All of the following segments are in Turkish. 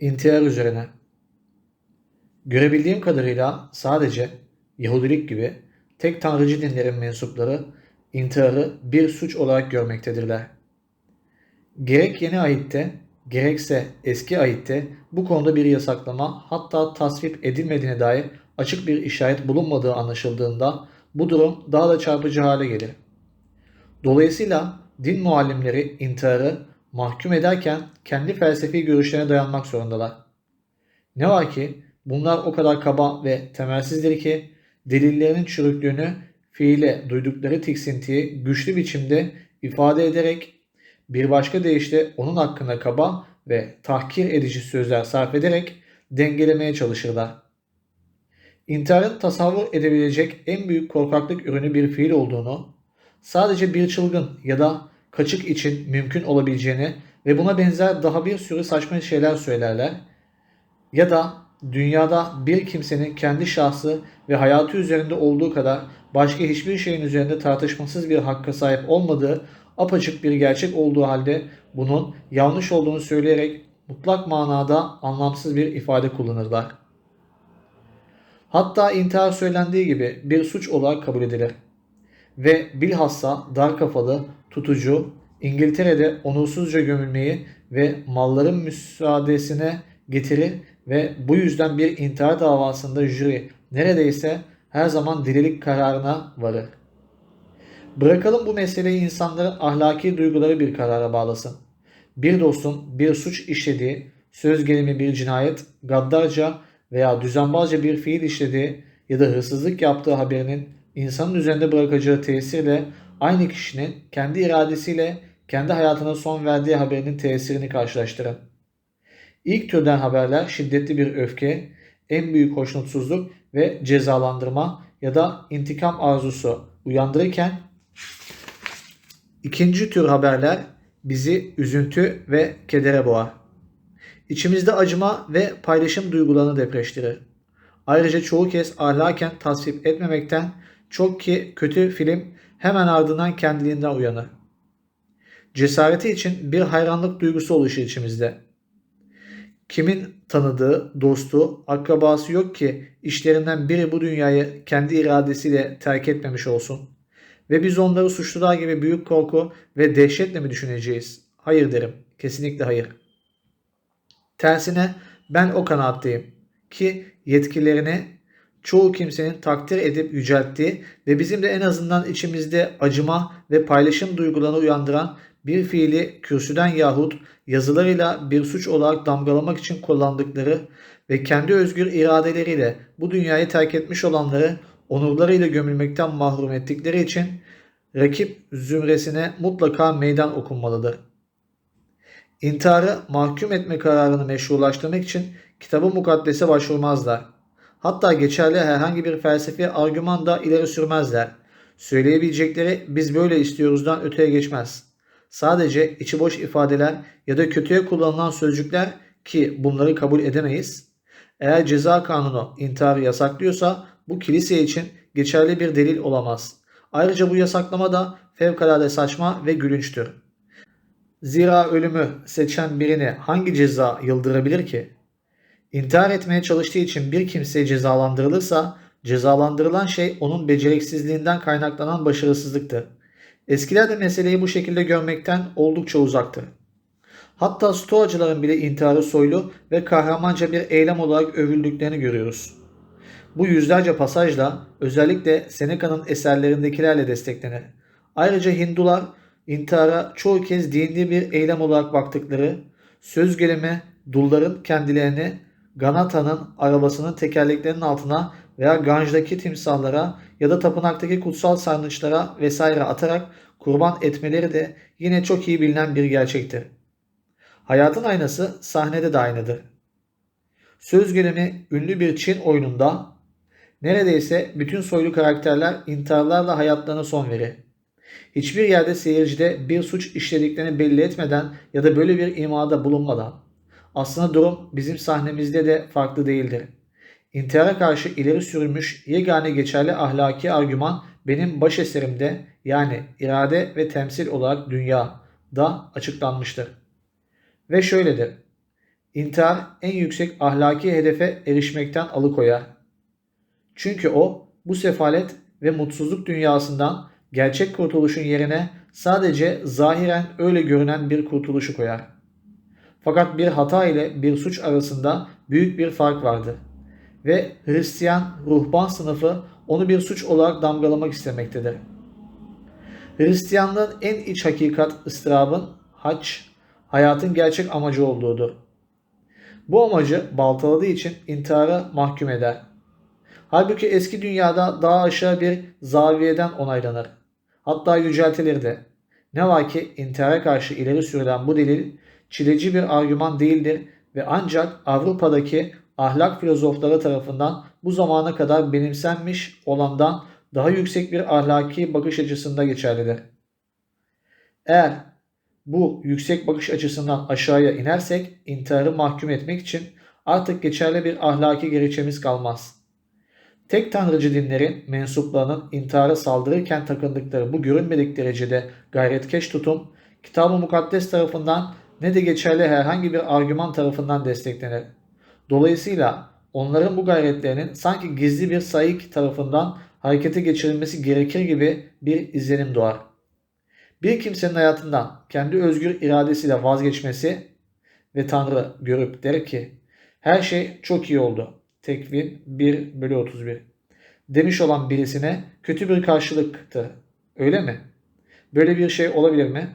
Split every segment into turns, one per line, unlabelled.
İntihar üzerine. Görebildiğim kadarıyla sadece Yahudilik gibi tek tanrıcı dinlerin mensupları intiharı bir suç olarak görmektedirler. Gerek yeni ahitte gerekse eski ahitte bu konuda bir yasaklama hatta tasvip edilmediğine dair açık bir işaret bulunmadığı anlaşıldığında bu durum daha da çarpıcı hale gelir. Dolayısıyla din muallimleri intiharı mahkum ederken kendi felsefi görüşlerine dayanmak zorundalar. Ne var ki bunlar o kadar kaba ve temelsizdir ki delillerinin çürüklüğünü fiile duydukları tiksintiyi güçlü biçimde ifade ederek bir başka deyişle onun hakkında kaba ve tahkir edici sözler sarf ederek dengelemeye çalışırlar. İntiharın tasavvur edebilecek en büyük korkaklık ürünü bir fiil olduğunu, sadece bir çılgın ya da kaçık için mümkün olabileceğini ve buna benzer daha bir sürü saçma şeyler söylerler. Ya da dünyada bir kimsenin kendi şahsı ve hayatı üzerinde olduğu kadar başka hiçbir şeyin üzerinde tartışmasız bir hakka sahip olmadığı apaçık bir gerçek olduğu halde bunun yanlış olduğunu söyleyerek mutlak manada anlamsız bir ifade kullanırlar. Hatta intihar söylendiği gibi bir suç olarak kabul edilir. Ve bilhassa dar kafalı, tutucu, İngiltere'de onursuzca gömülmeyi ve malların müsaadesine getirir ve bu yüzden bir intihar davasında jüri neredeyse her zaman delilik kararına varır. Bırakalım bu meseleyi insanların ahlaki duyguları bir karara bağlasın. Bir dostun bir suç işlediği, söz gelimi bir cinayet, gaddarca veya düzenbazca bir fiil işlediği ya da hırsızlık yaptığı haberinin insanın üzerinde bırakacağı tesirle aynı kişinin kendi iradesiyle kendi hayatına son verdiği haberinin tesirini karşılaştırın. İlk türden haberler şiddetli bir öfke, en büyük hoşnutsuzluk ve cezalandırma ya da intikam arzusu uyandırırken ikinci tür haberler bizi üzüntü ve kedere boğar. İçimizde acıma ve paylaşım duygularını depreştirir. Ayrıca çoğu kez ahlaken tasvip etmemekten çok ki kötü film hemen ardından kendiliğinden uyanır. Cesareti için bir hayranlık duygusu oluşur içimizde. Kimin tanıdığı, dostu, akrabası yok ki işlerinden biri bu dünyayı kendi iradesiyle terk etmemiş olsun. Ve biz onları suçlular gibi büyük korku ve dehşetle mi düşüneceğiz? Hayır derim. Kesinlikle hayır. Tersine ben o kanaatteyim ki yetkilerini çoğu kimsenin takdir edip yücelttiği ve bizim de en azından içimizde acıma ve paylaşım duygularını uyandıran bir fiili kürsüden yahut yazılarıyla bir suç olarak damgalamak için kullandıkları ve kendi özgür iradeleriyle bu dünyayı terk etmiş olanları onurlarıyla gömülmekten mahrum ettikleri için rakip zümresine mutlaka meydan okunmalıdır. İntiharı mahkum etme kararını meşrulaştırmak için kitabı mukaddese başvurmazlar. Hatta geçerli herhangi bir felsefi argüman da ileri sürmezler. Söyleyebilecekleri biz böyle istiyoruzdan öteye geçmez. Sadece içi boş ifadeler ya da kötüye kullanılan sözcükler ki bunları kabul edemeyiz. Eğer ceza kanunu intiharı yasaklıyorsa bu kilise için geçerli bir delil olamaz. Ayrıca bu yasaklama da fevkalade saçma ve gülünçtür. Zira ölümü seçen birini hangi ceza yıldırabilir ki? İntihar etmeye çalıştığı için bir kimse cezalandırılırsa cezalandırılan şey onun beceriksizliğinden kaynaklanan başarısızlıktır. Eskiler de meseleyi bu şekilde görmekten oldukça uzaktır. Hatta stoacıların bile intiharı soylu ve kahramanca bir eylem olarak övüldüklerini görüyoruz. Bu yüzlerce pasajla özellikle Seneca'nın eserlerindekilerle desteklenir. Ayrıca Hindular intihara çoğu kez dini bir eylem olarak baktıkları, söz gelimi dulların kendilerini Ganata'nın arabasının tekerleklerinin altına veya Ganj'daki timsallara ya da tapınaktaki kutsal sarnıçlara vesaire atarak kurban etmeleri de yine çok iyi bilinen bir gerçektir. Hayatın aynası sahnede de aynıdır. Söz gelimi ünlü bir Çin oyununda neredeyse bütün soylu karakterler intiharlarla hayatlarına son verir. Hiçbir yerde seyircide bir suç işlediklerini belli etmeden ya da böyle bir imada bulunmadan aslında durum bizim sahnemizde de farklı değildir. İntihara karşı ileri sürülmüş yegane geçerli ahlaki argüman benim baş eserimde yani irade ve temsil olarak dünya da açıklanmıştır. Ve şöyledir. intihar en yüksek ahlaki hedefe erişmekten alıkoyar. Çünkü o bu sefalet ve mutsuzluk dünyasından gerçek kurtuluşun yerine sadece zahiren öyle görünen bir kurtuluşu koyar. Fakat bir hata ile bir suç arasında büyük bir fark vardı. Ve Hristiyan ruhban sınıfı onu bir suç olarak damgalamak istemektedir. Hristiyanlığın en iç hakikat ıstırabın haç, hayatın gerçek amacı olduğudur. Bu amacı baltaladığı için intihara mahkum eder. Halbuki eski dünyada daha aşağı bir zaviyeden onaylanır. Hatta yüceltilir de. Ne var ki intihara karşı ileri sürülen bu delil çileci bir argüman değildir ve ancak Avrupa'daki ahlak filozofları tarafından bu zamana kadar benimsenmiş olandan daha yüksek bir ahlaki bakış açısında geçerlidir. Eğer bu yüksek bakış açısından aşağıya inersek intiharı mahkum etmek için artık geçerli bir ahlaki gerekçemiz kalmaz. Tek tanrıcı dinlerin mensuplarının intihara saldırırken takındıkları bu görünmedik derecede gayretkeş tutum, Kitab-ı Mukaddes tarafından ne de geçerli herhangi bir argüman tarafından desteklenir. Dolayısıyla onların bu gayretlerinin sanki gizli bir sayık tarafından harekete geçirilmesi gerekir gibi bir izlenim doğar. Bir kimsenin hayatından kendi özgür iradesiyle vazgeçmesi ve Tanrı görüp der ki her şey çok iyi oldu. Tekvin 1 bölü 31 demiş olan birisine kötü bir karşılıktır. Öyle mi? Böyle bir şey olabilir mi?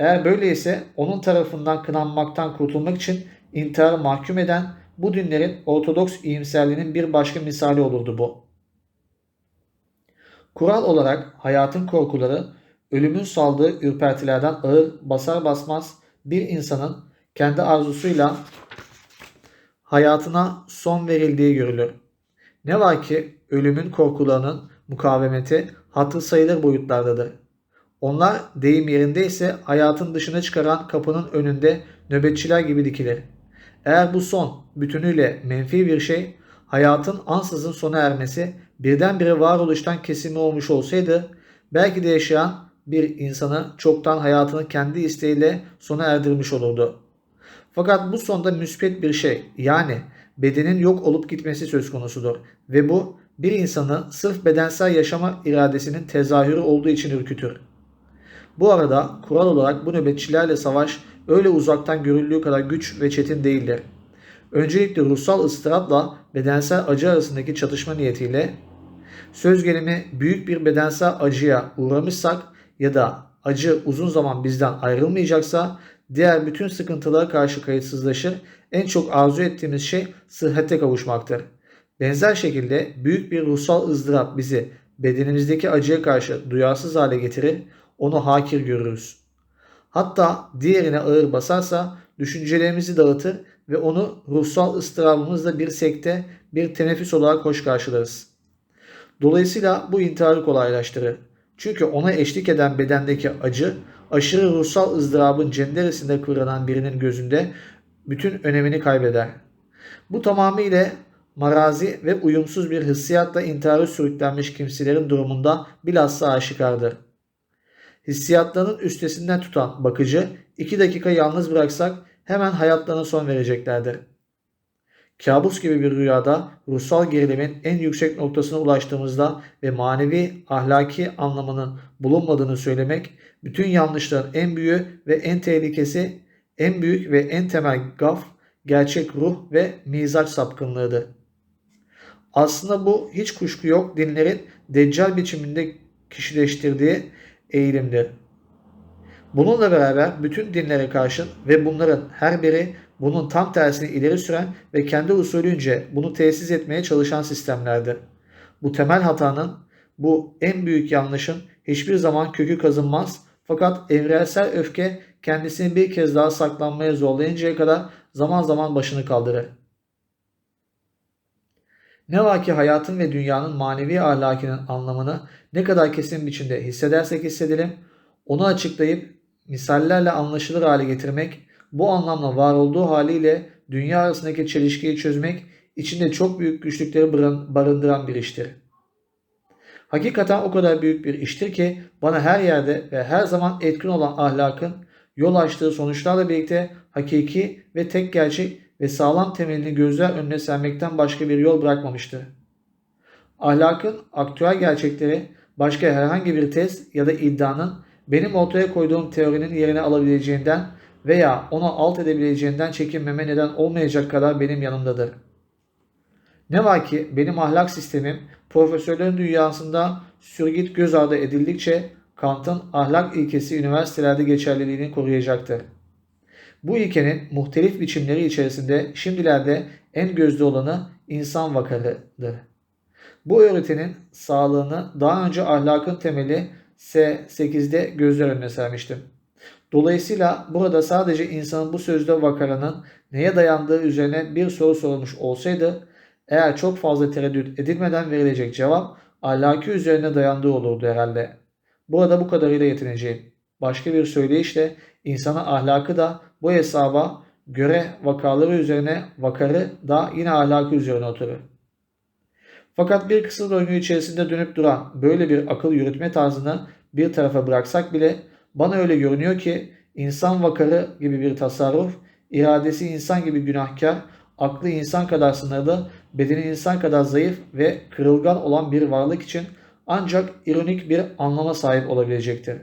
Eğer böyleyse onun tarafından kınanmaktan kurtulmak için intihara mahkum eden bu dinlerin Ortodoks iyimserliğinin bir başka misali olurdu bu. Kural olarak hayatın korkuları ölümün saldığı ürpertilerden ağır basar basmaz bir insanın kendi arzusuyla hayatına son verildiği görülür. Ne var ki ölümün korkularının mukavemeti hatır sayılır boyutlardadır. Onlar deyim yerindeyse hayatın dışına çıkaran kapının önünde nöbetçiler gibi dikilir. Eğer bu son bütünüyle menfi bir şey, hayatın ansızın sona ermesi birdenbire varoluştan kesimi olmuş olsaydı, belki de yaşayan bir insanı çoktan hayatını kendi isteğiyle sona erdirmiş olurdu. Fakat bu sonda müspet bir şey yani bedenin yok olup gitmesi söz konusudur ve bu bir insanı sırf bedensel yaşama iradesinin tezahürü olduğu için ürkütür. Bu arada kural olarak bu nöbetçilerle savaş öyle uzaktan görüldüğü kadar güç ve çetin değildir. Öncelikle ruhsal ıstırapla bedensel acı arasındaki çatışma niyetiyle söz gelimi büyük bir bedensel acıya uğramışsak ya da acı uzun zaman bizden ayrılmayacaksa diğer bütün sıkıntılara karşı kayıtsızlaşır. En çok arzu ettiğimiz şey sıhhate kavuşmaktır. Benzer şekilde büyük bir ruhsal ızdırap bizi bedenimizdeki acıya karşı duyarsız hale getirir, onu hakir görürüz. Hatta diğerine ağır basarsa düşüncelerimizi dağıtır ve onu ruhsal ıstırabımızla bir sekte, bir teneffüs olarak hoş karşılarız. Dolayısıyla bu intiharı kolaylaştırır. Çünkü ona eşlik eden bedendeki acı, aşırı ruhsal ızdırabın cenderesinde kıvranan birinin gözünde bütün önemini kaybeder. Bu tamamıyla marazi ve uyumsuz bir hissiyatla intihara sürüklenmiş kimselerin durumunda bilhassa aşikardır. Hissiyatlarının üstesinden tutan bakıcı iki dakika yalnız bıraksak hemen hayatlarına son vereceklerdir. Kabus gibi bir rüyada ruhsal gerilimin en yüksek noktasına ulaştığımızda ve manevi ahlaki anlamının bulunmadığını söylemek bütün yanlışların en büyüğü ve en tehlikesi en büyük ve en temel gaf gerçek ruh ve mizaç sapkınlığıdır. Aslında bu hiç kuşku yok dinlerin deccal biçiminde kişileştirdiği eğilimdir. Bununla beraber bütün dinlere karşın ve bunların her biri bunun tam tersini ileri süren ve kendi usulünce bunu tesis etmeye çalışan sistemlerdir. Bu temel hatanın, bu en büyük yanlışın hiçbir zaman kökü kazınmaz fakat evrensel öfke kendisini bir kez daha saklanmaya zorlayıncaya kadar zaman zaman başını kaldırır. Ne var ki hayatın ve dünyanın manevi ahlakının anlamını ne kadar kesin biçimde hissedersek hissedelim, onu açıklayıp misallerle anlaşılır hale getirmek, bu anlamla var olduğu haliyle dünya arasındaki çelişkiyi çözmek içinde çok büyük güçlükleri barındıran bir iştir. Hakikaten o kadar büyük bir iştir ki bana her yerde ve her zaman etkin olan ahlakın yol açtığı sonuçlarla birlikte hakiki ve tek gerçek ve sağlam temelini gözler önüne sermekten başka bir yol bırakmamıştı. Ahlakın aktüel gerçekleri başka herhangi bir tez ya da iddianın benim ortaya koyduğum teorinin yerine alabileceğinden veya onu alt edebileceğinden çekinmeme neden olmayacak kadar benim yanımdadır. Ne var ki benim ahlak sistemim profesörlerin dünyasında sürgit göz ardı edildikçe Kant'ın ahlak ilkesi üniversitelerde geçerliliğini koruyacaktır. Bu ilkenin muhtelif biçimleri içerisinde şimdilerde en gözde olanı insan vakarıdır. Bu öğretinin sağlığını daha önce ahlakın temeli S8'de gözler önüne sermiştim. Dolayısıyla burada sadece insanın bu sözde vakarının neye dayandığı üzerine bir soru sorulmuş olsaydı eğer çok fazla tereddüt edilmeden verilecek cevap ahlaki üzerine dayandığı olurdu herhalde. Burada bu kadarıyla yetineceğim. Başka bir söyleyişle insana ahlakı da bu hesaba göre vakaları üzerine vakarı da yine ahlakı üzerine oturur. Fakat bir kısır döngü içerisinde dönüp duran böyle bir akıl yürütme tarzını bir tarafa bıraksak bile bana öyle görünüyor ki insan vakarı gibi bir tasarruf, iradesi insan gibi günahkar, aklı insan kadar sınırlı, bedeni insan kadar zayıf ve kırılgan olan bir varlık için ancak ironik bir anlama sahip olabilecektir.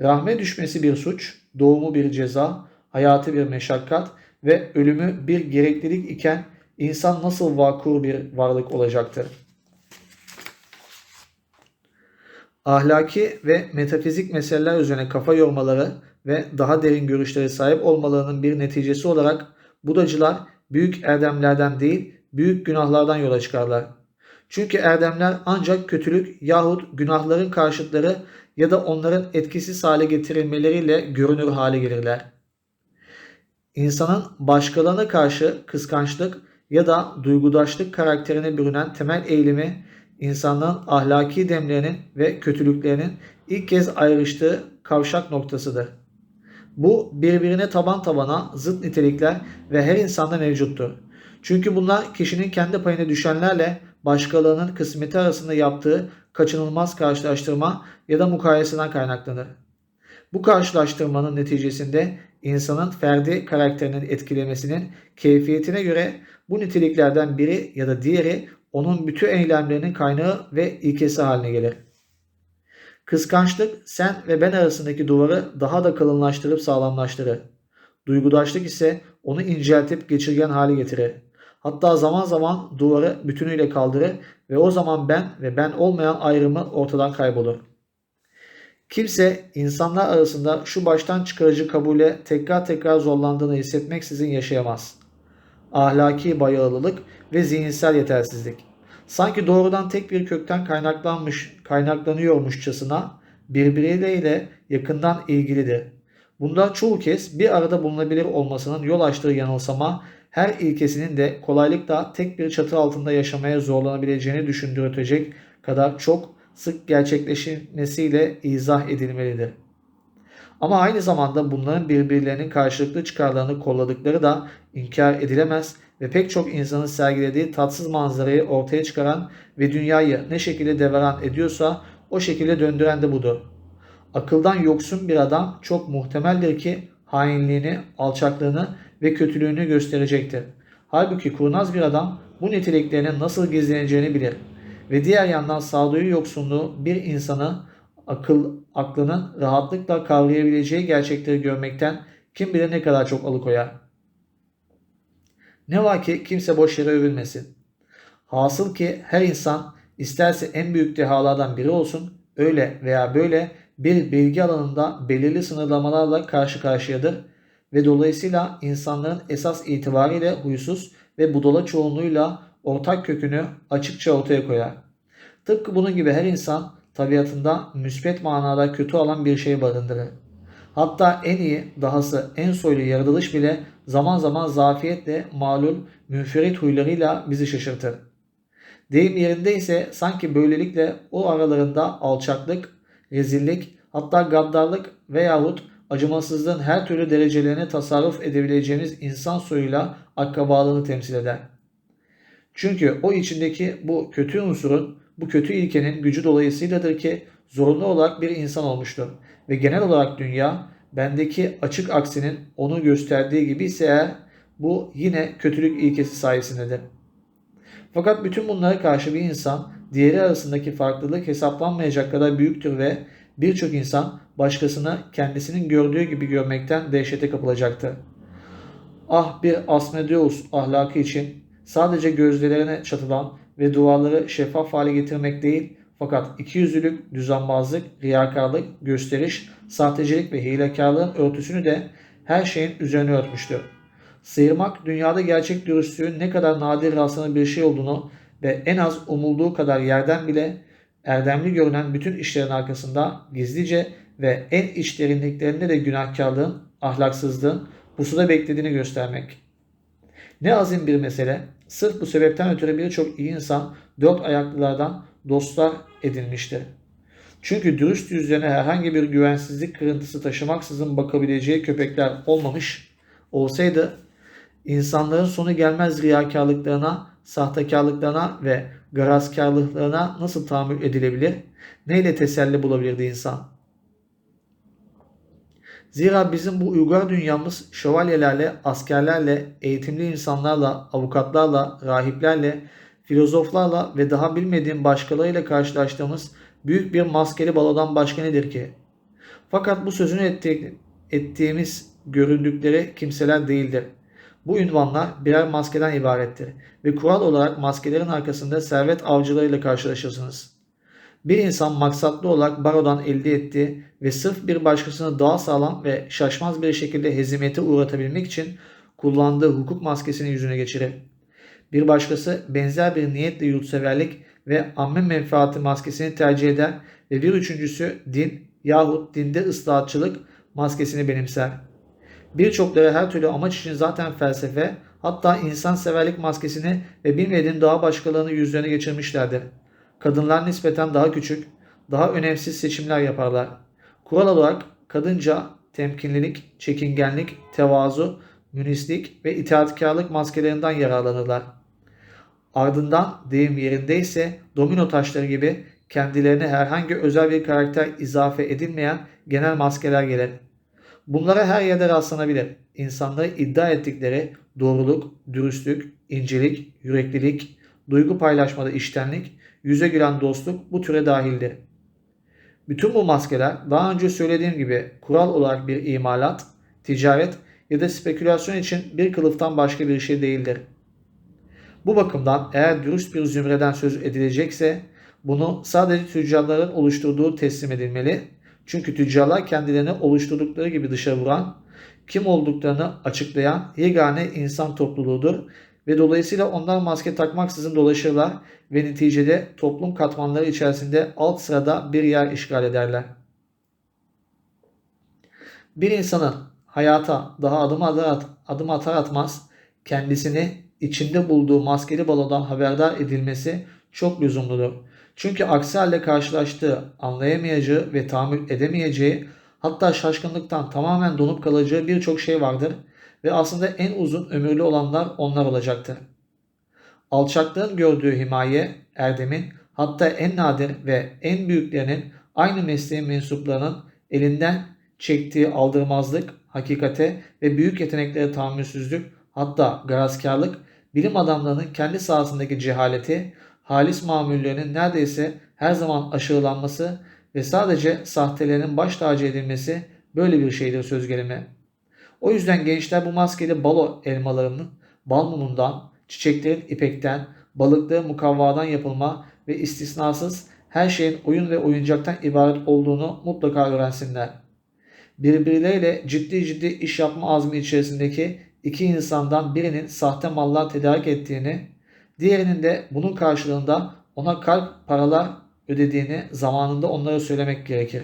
Rahme düşmesi bir suç, doğumu bir ceza, hayatı bir meşakkat ve ölümü bir gereklilik iken insan nasıl vakur bir varlık olacaktır? Ahlaki ve metafizik meseleler üzerine kafa yormaları ve daha derin görüşlere sahip olmalarının bir neticesi olarak Budacılar büyük erdemlerden değil, büyük günahlardan yola çıkarlar. Çünkü erdemler ancak kötülük yahut günahların karşıtları ya da onların etkisiz hale getirilmeleriyle görünür hale gelirler. İnsanın başkalarına karşı kıskançlık ya da duygudaşlık karakterine bürünen temel eğilimi insanlığın ahlaki demlerinin ve kötülüklerinin ilk kez ayrıştığı kavşak noktasıdır. Bu birbirine taban tabana zıt nitelikler ve her insanda mevcuttur. Çünkü bunlar kişinin kendi payına düşenlerle başkalarının kısmeti arasında yaptığı kaçınılmaz karşılaştırma ya da mukayeseden kaynaklanır. Bu karşılaştırmanın neticesinde insanın ferdi karakterinin etkilemesinin keyfiyetine göre bu niteliklerden biri ya da diğeri onun bütün eylemlerinin kaynağı ve ilkesi haline gelir. Kıskançlık sen ve ben arasındaki duvarı daha da kalınlaştırıp sağlamlaştırır. Duygudaşlık ise onu inceltip geçirgen hale getirir. Hatta zaman zaman duvarı bütünüyle kaldırır ve o zaman ben ve ben olmayan ayrımı ortadan kaybolur. Kimse insanlar arasında şu baştan çıkarıcı kabule tekrar tekrar zorlandığını hissetmeksizin yaşayamaz. Ahlaki bayağılılık ve zihinsel yetersizlik. Sanki doğrudan tek bir kökten kaynaklanmış, kaynaklanıyormuşçasına birbirleriyle yakından ilgilidir. Bunda çoğu kez bir arada bulunabilir olmasının yol açtığı yanılsama her ilkesinin de kolaylıkla tek bir çatı altında yaşamaya zorlanabileceğini düşündürtecek kadar çok sık gerçekleşmesiyle izah edilmelidir. Ama aynı zamanda bunların birbirlerinin karşılıklı çıkarlarını kolladıkları da inkar edilemez ve pek çok insanın sergilediği tatsız manzarayı ortaya çıkaran ve dünyayı ne şekilde deveran ediyorsa o şekilde döndüren de budur. Akıldan yoksun bir adam çok muhtemeldir ki hainliğini, alçaklığını ve kötülüğünü gösterecektir. Halbuki kurnaz bir adam bu niteliklerinin nasıl gizleneceğini bilir. Ve diğer yandan sağduyu yoksunluğu bir insanı akıl aklının rahatlıkla kavrayabileceği gerçekleri görmekten kim bilir ne kadar çok alıkoyar. Ne var ki kimse boş yere övülmesin. Hasıl ki her insan isterse en büyük dehalardan biri olsun öyle veya böyle bir bilgi alanında belirli sınırlamalarla karşı karşıyadır ve dolayısıyla insanların esas itibariyle huysuz ve budala çoğunluğuyla ortak kökünü açıkça ortaya koyar. Tıpkı bunun gibi her insan tabiatında müspet manada kötü olan bir şey barındırır. Hatta en iyi, dahası en soylu yaratılış bile zaman zaman zafiyetle malul, münferit huylarıyla bizi şaşırtır. Deyim yerinde ise sanki böylelikle o aralarında alçaklık, rezillik, hatta gaddarlık veyahut acımasızlığın her türlü derecelerine tasarruf edebileceğimiz insan soyuyla akrabalığını temsil eder. Çünkü o içindeki bu kötü unsurun, bu kötü ilkenin gücü dolayısıyladır ki zorunlu olarak bir insan olmuştur. Ve genel olarak dünya bendeki açık aksinin onu gösterdiği gibi ise eğer Bu yine kötülük ilkesi sayesindedir. Fakat bütün bunlara karşı bir insan diğeri arasındaki farklılık hesaplanmayacak kadar büyüktür ve birçok insan başkasını kendisinin gördüğü gibi görmekten dehşete kapılacaktır. Ah bir Asmodeus ahlakı için sadece gözlerine çatılan ve duvarları şeffaf hale getirmek değil fakat ikiyüzlülük, düzenbazlık, riyakarlık, gösteriş, sahtecilik ve hilekarlığın örtüsünü de her şeyin üzerine örtmüştür. Sıyırmak dünyada gerçek dürüstlüğün ne kadar nadir rastlanan bir şey olduğunu ve en az umulduğu kadar yerden bile erdemli görünen bütün işlerin arkasında gizlice ve en iç derinliklerinde de günahkarlığın, ahlaksızlığın pusuda beklediğini göstermek. Ne azim bir mesele, sırf bu sebepten ötürü birçok iyi insan dört ayaklılardan dostlar edinmiştir. Çünkü dürüst yüzlerine herhangi bir güvensizlik kırıntısı taşımaksızın bakabileceği köpekler olmamış olsaydı insanların sonu gelmez riyakarlıklarına, sahtekarlıklarına ve garazkarlıklarına nasıl tahammül edilebilir? Neyle teselli bulabilirdi insan? Zira bizim bu uygar dünyamız şövalyelerle, askerlerle, eğitimli insanlarla, avukatlarla, rahiplerle, filozoflarla ve daha bilmediğim başkalarıyla karşılaştığımız büyük bir maskeli balodan başka nedir ki? Fakat bu sözünü ettiğimiz göründükleri kimseler değildir. Bu ünvanlar birer maskeden ibarettir ve kural olarak maskelerin arkasında servet avcılarıyla karşılaşırsınız. Bir insan maksatlı olarak barodan elde ettiği ve sırf bir başkasını daha sağlam ve şaşmaz bir şekilde hezimete uğratabilmek için kullandığı hukuk maskesini yüzüne geçirir. Bir başkası benzer bir niyetle yurtseverlik ve amme menfaati maskesini tercih eder ve bir üçüncüsü din yahut dinde ıslahatçılık maskesini benimser. Birçokları her türlü amaç için zaten felsefe hatta insan severlik maskesini ve bilmediğin daha başkalarını yüzlerine geçirmişlerdir. Kadınlar nispeten daha küçük, daha önemsiz seçimler yaparlar. Kural olarak kadınca temkinlilik, çekingenlik, tevazu, münislik ve itaatkarlık maskelerinden yararlanırlar. Ardından deyim yerindeyse domino taşları gibi kendilerine herhangi özel bir karakter izafe edilmeyen genel maskeler gelir. Bunlara her yerde rastlanabilir. İnsanları iddia ettikleri doğruluk, dürüstlük, incelik, yüreklilik, duygu paylaşmada iştenlik, yüze gülen dostluk bu türe dahildir. Bütün bu maskeler daha önce söylediğim gibi kural olarak bir imalat, ticaret ya da spekülasyon için bir kılıftan başka bir şey değildir. Bu bakımdan eğer dürüst bir zümreden söz edilecekse bunu sadece tüccarların oluşturduğu teslim edilmeli. Çünkü tüccarlar kendilerini oluşturdukları gibi dışarı vuran, kim olduklarını açıklayan yegane insan topluluğudur ve dolayısıyla onlar maske takmaksızın dolaşırlar ve neticede toplum katmanları içerisinde alt sırada bir yer işgal ederler. Bir insanın hayata daha adım atar, adım atar atmaz kendisini içinde bulduğu maskeli balodan haberdar edilmesi çok lüzumludur. Çünkü aksi halde karşılaştığı, anlayamayacağı ve tahammül edemeyeceği hatta şaşkınlıktan tamamen donup kalacağı birçok şey vardır ve aslında en uzun ömürlü olanlar onlar olacaktır. Alçaklığın gördüğü himaye, erdemin hatta en nadir ve en büyüklerinin aynı mesleğin mensuplarının elinden çektiği aldırmazlık, hakikate ve büyük yeteneklere tahammülsüzlük hatta garazkarlık bilim adamlarının kendi sahasındaki cehaleti, halis mamullerinin neredeyse her zaman aşırılanması ve sadece sahtelerin baş tacı edilmesi böyle bir şeydir söz gelimi. O yüzden gençler bu maskeli balo elmalarının bal mumundan, çiçeklerin ipekten, balıkların mukavvadan yapılma ve istisnasız her şeyin oyun ve oyuncaktan ibaret olduğunu mutlaka öğrensinler. Birbirleriyle ciddi ciddi iş yapma azmi içerisindeki iki insandan birinin sahte mallar tedarik ettiğini, diğerinin de bunun karşılığında ona kalp paralar ödediğini zamanında onlara söylemek gerekir.